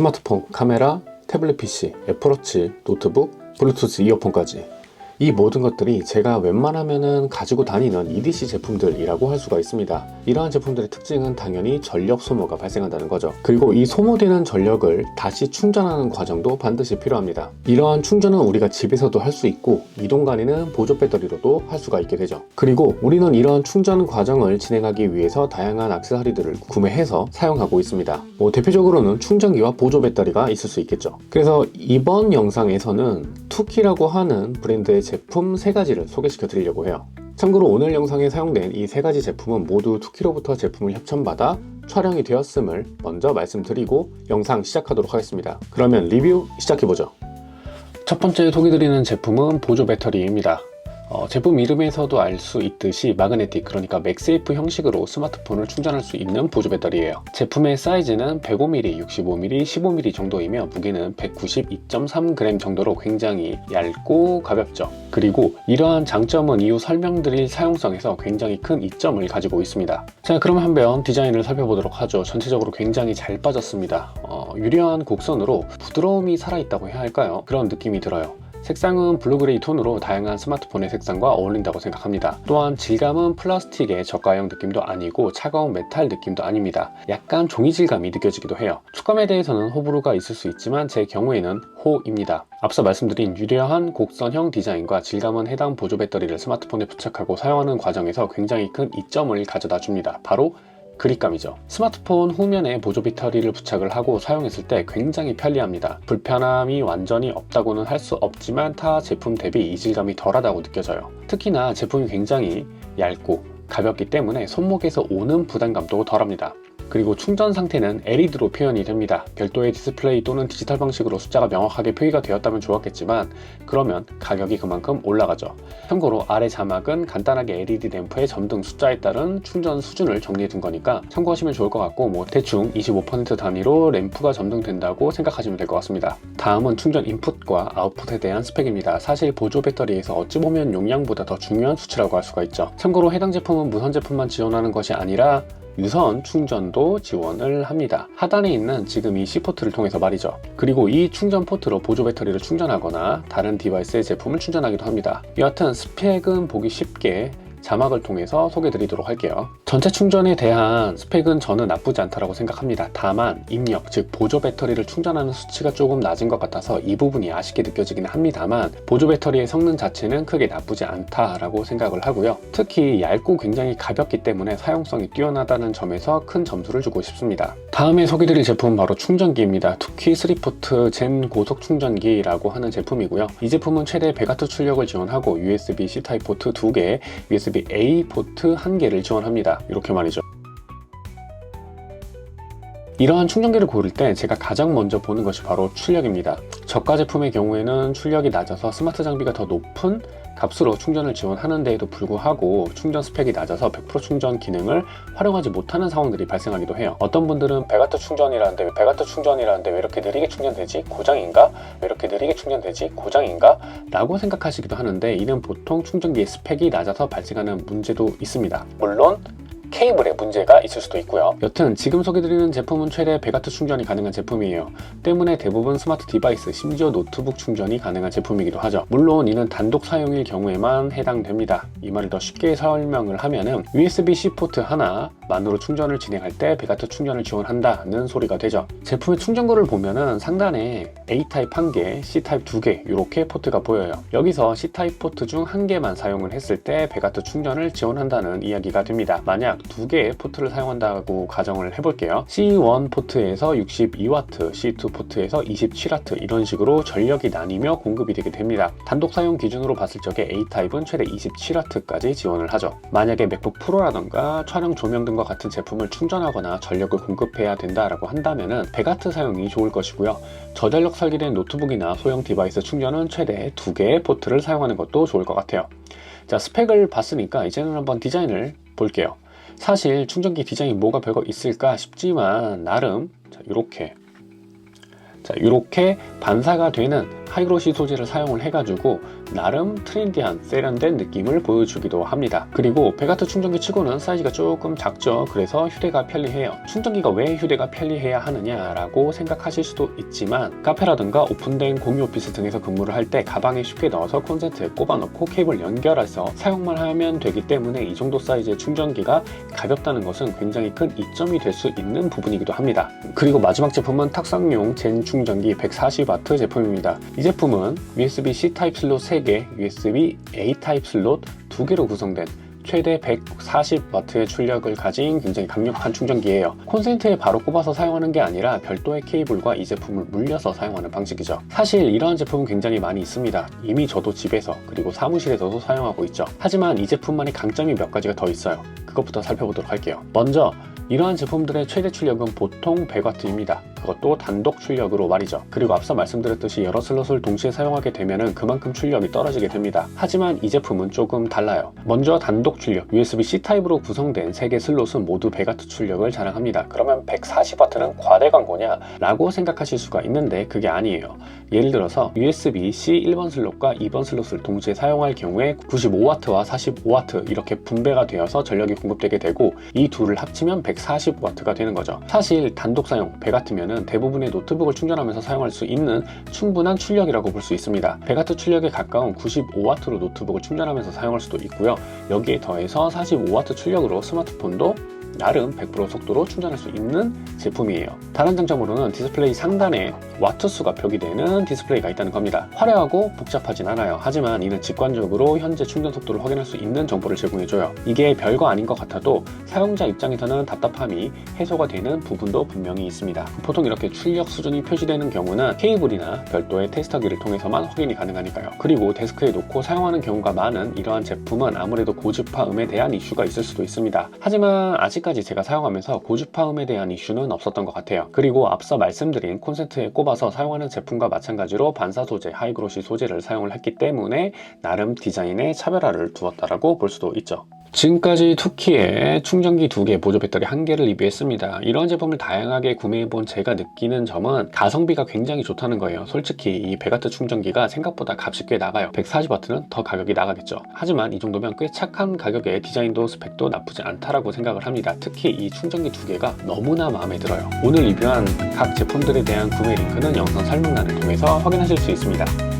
스마트폰, 카메라, 태블릿 PC, 애플워치, 노트북, 블루투스 이어폰까지 이 모든 것들이 제가 웬만하면은 가지고 다니는 EDC 제품들이라고 할 수가 있습니다. 이러한 제품들의 특징은 당연히 전력 소모가 발생한다는 거죠. 그리고 이 소모되는 전력을 다시 충전하는 과정도 반드시 필요합니다. 이러한 충전은 우리가 집에서도 할 수 있고 이동 간에는 보조 배터리로도 할 수가 있게 되죠. 그리고 우리는 이러한 충전 과정을 진행하기 위해서 다양한 액세서리들을 구매해서 사용하고 있습니다. 뭐 대표적으로는 충전기와 보조 배터리가 있을 수 있겠죠. 그래서 이번 영상에서는 투키라고 하는 브랜드의 제품 세 가지를 소개시켜 드리려고 해요. 참고로 오늘 영상에 사용된 이세 가지 제품은 모두 투키로부터 제품을 협찬받아 촬영이 되었음을 먼저 말씀드리고 영상 시작하도록 하겠습니다. 그러면 리뷰 시작해보죠. 첫 번째 소개드리는 제품은 보조 배터리입니다. 어, 제품 이름에서도 알 수 있듯이 마그네틱 그러니까 맥세이프 형식으로 스마트폰을 충전할 수 있는 보조 배터리예요. 제품의 사이즈는 105mm, 65mm, 15mm 정도이며 무게는 192.3g 정도로 굉장히 얇고 가볍죠. 그리고 이러한 장점은 이후 설명드릴 사용성에서 굉장히 큰 이점을 가지고 있습니다. 자 그럼 한번 디자인을 살펴보도록 하죠. 전체적으로 굉장히 잘 빠졌습니다. 어, 유려한 곡선으로 부드러움이 살아있다고 해야 할까요? 그런 느낌이 들어요. 색상은 블루그레이 톤으로 다양한 스마트폰의 색상과 어울린다고 생각합니다. 또한 질감은 플라스틱의 저가형 느낌도 아니고 차가운 메탈 느낌도 아닙니다. 약간 종이 질감이 느껴지기도 해요. 촉감에 대해서는 호불호가 있을 수 있지만 제 경우에는 호입니다. 앞서 말씀드린 유려한 곡선형 디자인과 질감은 해당 보조 배터리를 스마트폰에 부착하고 사용하는 과정에서 굉장히 큰 이점을 가져다 줍니다. 바로 그립감이죠. 스마트폰 후면에 보조 배터리를 부착을 하고 사용했을 때 굉장히 편리합니다. 불편함이 완전히 없다고는 할 수 없지만 타 제품 대비 이질감이 덜하다고 느껴져요. 특히나 제품이 굉장히 얇고 가볍기 때문에 손목에서 오는 부담감도 덜합니다. 그리고 충전 상태는 LED로 표현이 됩니다. 별도의 디스플레이 또는 디지털 방식으로 숫자가 명확하게 표기가 되었다면 좋았겠지만 그러면 가격이 그만큼 올라가죠. 참고로 아래 자막은 간단하게 LED 램프의 점등 숫자에 따른 충전 수준을 정리해 둔 거니까 참고하시면 좋을 것 같고 뭐 대충 25% 단위로 램프가 점등된다고 생각하시면 될 것 같습니다. 다음은 충전 인풋과 아웃풋에 대한 스펙입니다. 사실 보조 배터리에서 어찌 보면 용량보다 더 중요한 수치라고 할 수가 있죠. 참고로 해당 제품은 무선 제품만 지원하는 것이 아니라 유선 충전도 지원을 합니다. 하단에 있는 지금 이 C포트를 통해서 말이죠. 그리고 이 충전 포트로 보조 배터리를 충전하거나 다른 디바이스의 제품을 충전하기도 합니다. 여하튼 스펙은 보기 쉽게 자막을 통해서 소개 드리도록 할게요. 전체 충전에 대한 스펙은 저는 나쁘지 않다고 생각합니다. 다만 입력, 즉 보조 배터리를 충전하는 수치가 조금 낮은 것 같아서 이 부분이 아쉽게 느껴지긴 합니다만 보조 배터리의 성능 자체는 크게 나쁘지 않다라고 생각을 하고요. 특히 얇고 굉장히 가볍기 때문에 사용성이 뛰어나다는 점에서 큰 점수를 주고 싶습니다. 다음에 소개드릴 제품은 바로 충전기입니다. 투키 3포트 젠 고속 충전기라고 하는 제품이고요. 이 제품은 최대 100W 출력을 지원하고 USB-C 타입 포트 2개, USB-A 포트 1개를 지원합니다. 이렇게 말이죠. 이러한 충전기를 고를 때 제가 가장 먼저 보는 것이 바로 출력입니다. 저가 제품의 경우에는 출력이 낮아서 스마트 장비가 더 높은 값으로 충전을 지원하는 데에도 불구하고 충전 스펙이 낮아서 100% 충전 기능을 활용하지 못하는 상황들이 발생하기도 해요. 어떤 분들은 100W 충전이라는데 왜 100W 충전이라는데 왜 이렇게 느리게 충전되지? 고장인가? 왜 이렇게 느리게 충전되지? 고장인가? 라고 생각하시기도 하는데 이는 보통 충전기의 스펙이 낮아서 발생하는 문제도 있습니다. 물론 케이블에 문제가 있을 수도 있고요. 여튼 지금 소개드리는 제품은 최대 100W 충전이 가능한 제품이에요. 때문에 대부분 스마트 디바이스, 심지어 노트북 충전이 가능한 제품이기도 하죠. 물론 이는 단독 사용일 경우에만 해당됩니다. 이 말을 더 쉽게 설명을 하면은 USB-C 포트 하나 만으로 충전을 진행할 때 100W 충전을 지원한다는 소리가 되죠. 제품의 충전구를 보면은 상단에 A 타입 1개, C 타입 2개 이렇게 포트가 보여요. 여기서 C 타입 포트 중 한 개만 사용을 했을 때 100W 충전을 지원한다는 이야기가 됩니다. 만약 두 개의 포트를 사용한다고 가정을 해볼게요. C1 포트에서 62W, C2 포트에서 27W 이런 식으로 전력이 나뉘며 공급이 되게 됩니다. 단독 사용 기준으로 봤을 적에 A타입은 최대 27W까지 지원을 하죠. 만약에 맥북 프로라던가 촬영 조명 등과 같은 제품을 충전하거나 전력을 공급해야 된다라고 한다면은 100W 사용이 좋을 것이고요. 저전력 설계된 노트북이나 소형 디바이스 충전은 최대 두 개의 포트를 사용하는 것도 좋을 것 같아요. 자, 스펙을 봤으니까 이제는 한번 디자인을 볼게요. 사실 충전기 디자인이 뭐가 별거 있을까 싶지만 나름 자, 이렇게. 자, 이렇게 반사가 되는 하이그로시 소재를 사용을 해가지고 나름 트렌디한 세련된 느낌을 보여주기도 합니다. 그리고 베가트 충전기 치고는 사이즈가 조금 작죠. 그래서 휴대가 편리해요. 충전기가 왜 휴대가 편리해야 하느냐라고 생각하실 수도 있지만 카페라든가 오픈된 공유 오피스 등에서 근무를 할 때 가방에 쉽게 넣어서 콘센트에 꼽아놓고 케이블 연결해서 사용만 하면 되기 때문에 이 정도 사이즈의 충전기가 가볍다는 것은 굉장히 큰 이점이 될 수 있는 부분이기도 합니다. 그리고 마지막 제품은 탁상용 젠 충전기 140W 제품입니다. 이 제품은 USB-C 타입 슬롯 3 개, USB-A 타입 슬롯 2개로 구성된 최대 140W의 출력을 가진 굉장히 강력한 충전기예요. 콘센트에 바로 꼽아서 사용하는 게 아니라 별도의 케이블과 이 제품을 물려서 사용하는 방식이죠. 사실 이러한 제품은 굉장히 많이 있습니다. 이미 저도 집에서 그리고 사무실에서도 사용하고 있죠. 하지만 이 제품만의 강점이 몇 가지가 더 있어요. 그것부터 살펴보도록 할게요. 먼저 이러한 제품들의 최대 출력은 보통 100W입니다. 그것도 단독 출력으로 말이죠. 그리고 앞서 말씀드렸듯이 여러 슬롯을 동시에 사용하게 되면 그만큼 출력이 떨어지게 됩니다. 하지만 이 제품은 조금 달라요. 먼저 단독 출력, USB-C 타입으로 구성된 3개 슬롯은 모두 100W 출력을 자랑합니다. 그러면 140W는 과대 광고냐? 라고 생각하실 수가 있는데 그게 아니에요. 예를 들어서 USB-C 1번 슬롯과 2번 슬롯을 동시에 사용할 경우에 95W와 45W 이렇게 분배가 되어서 전력이 공급되게 되고 이 둘을 합치면 140W가 되는 거죠. 사실 단독 사용 100W면 대부분의 노트북을 충전하면서 사용할 수 있는 충분한 출력이라고 볼 수 있습니다. 100W 출력에 가까운 95W로 노트북을 충전하면서 사용할 수도 있고요. 여기에 더해서 45W 출력으로 스마트폰도 나름 100% 속도로 충전할 수 있는 제품이에요. 다른 장점으로는 디스플레이 상단에 와트 수가 표기되는 디스플레이가 있다는 겁니다. 화려하고 복잡하진 않아요. 하지만 이는 직관적으로 현재 충전 속도를 확인할 수 있는 정보를 제공해줘요. 이게 별거 아닌 것 같아도 사용자 입장에서는 답답함이 해소가 되는 부분도 분명히 있습니다. 보통 이렇게 출력 수준이 표시되는 경우는 케이블이나 별도의 테스터기를 통해서만 확인이 가능하니까요. 그리고 데스크에 놓고 사용하는 경우가 많은 이러한 제품은 아무래도 고주파음에 대한 이슈가 있을 수도 있습니다. 하지만 아직까지 제가 사용하면서 고주파음에 대한 이슈는 없었던 것 같아요. 그리고 앞서 말씀드린 콘센트에 꼽아서 사용하는 제품과 마찬가지로 반사 소재, 하이그로시 소재를 사용을 했기 때문에 나름 디자인에 차별화를 두었다라고 볼 수도 있죠. 지금까지 투키에 충전기 2개, 보조 배터리 1개를 리뷰했습니다. 이런 제품을 다양하게 구매해본 제가 느끼는 점은 가성비가 굉장히 좋다는 거예요. 솔직히 이 베가트 충전기가 생각보다 값이 꽤 나가요. 140W는 더 가격이 나가겠죠. 하지만 이 정도면 꽤 착한 가격에 디자인도 스펙도 나쁘지 않다라고 생각을 합니다. 특히 이 충전기 2개가 너무나 마음에 들어요. 오늘 리뷰한 각 제품들에 대한 구매 링크는 영상 설명란을 통해서 확인하실 수 있습니다.